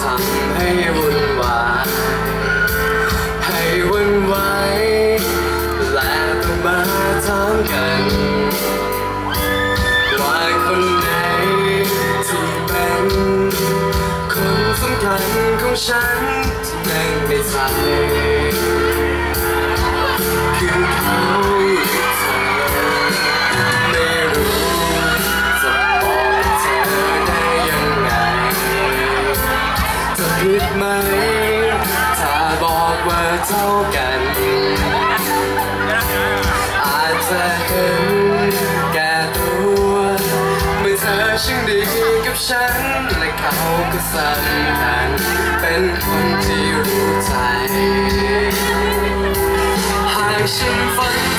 ทำให้วุ่นวายให้วุ่นวายและต้องมาถามกัน ว่าคนไหนที่เป็นคนสำคัญของฉันที่นั่งในใจ ถ้าบอกว่าเท่ากัน อาจจะเห็นแก่ตัวเมื่อเธอช่างดีกับฉัน และเขาก็สำคัญเป็นคนที่รู้ใจ หากฉันฝัน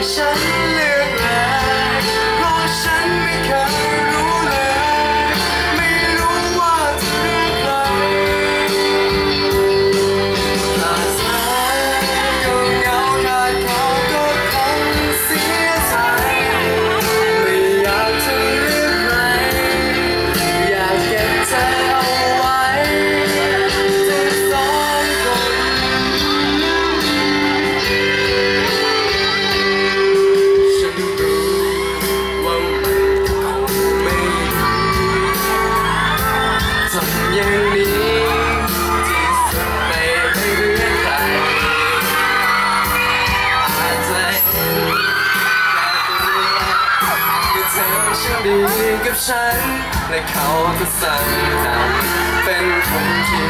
บ ดีกับฉัน และเขาก็สำคัญเป็นคนที่